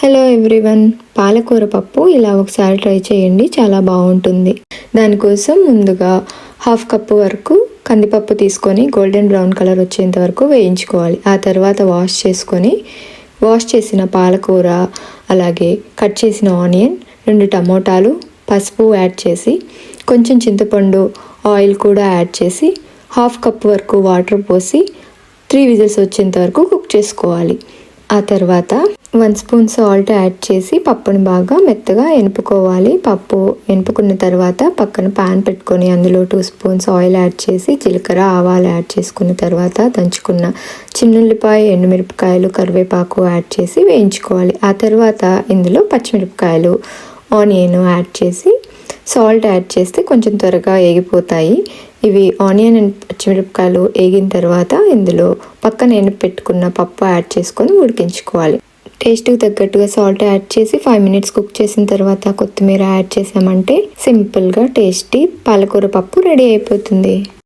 Hello everyone పాలకూర పప్పు ఇలా ఒకసారి ట్రై చేయండి. చాలా బాగుంటుంది. దానికోసం ముందుగా హాఫ్ కప్పు వరకు కందిపప్పు తీసుకొని గోల్డెన్ బ్రౌన్ కలర్ వచ్చేంత వరకు వేయించుకోవాలి. ఆ తర్వాత వాష్ చేసుకొని వాష్ చేసిన పాలకూర అలాగే కట్ చేసిన ఆనియన్ రెండు టమోటాలు పసుపు యాడ్ చేసి కొంచెం చింతపండు ఆయిల్ కూడా యాడ్ చేసి హాఫ్ కప్ వరకు వాటర్ పోసి త్రీ విజిల్స్ వచ్చేంత వరకు కుక్ చేసుకోవాలి. ఆ తర్వాత వన్ స్పూన్ సాల్ట్ యాడ్ చేసి పప్పును బాగా మెత్తగా ఎనుపుకోవాలి. పప్పు ఎనుపుకున్న తర్వాత పక్కన పాన్ పెట్టుకొని అందులో టూ స్పూన్స్ ఆయిల్ యాడ్ చేసి జీలకర్ర ఆవాలు యాడ్ చేసుకున్న తర్వాత దంచుకున్న చిన్నుల్లిపాయ ఎండుమిరపకాయలు కరివేపాకు యాడ్ చేసి వేయించుకోవాలి. ఆ తర్వాత ఇందులో పచ్చిమిరపకాయలు ఆనియన్ యాడ్ చేసి సాల్ట్ యాడ్ చేస్తే కొంచెం త్వరగా ఏగిపోతాయి. ఇవి ఆనియన్ అండ్ పచ్చిమిరపకాయలు ఏగిన తర్వాత ఇందులో పక్కన నేను పెట్టుకున్న పప్పు యాడ్ చేసుకొని ఉడికించుకోవాలి. టేస్ట్కి తగ్గట్టుగా సాల్ట్ యాడ్ చేసి ఫైవ్ మినిట్స్ కుక్ చేసిన తర్వాత కొత్తిమీర యాడ్ చేసామంటే సింపుల్గా టేస్టీ పాలకూర పప్పు రెడీ అయిపోతుంది.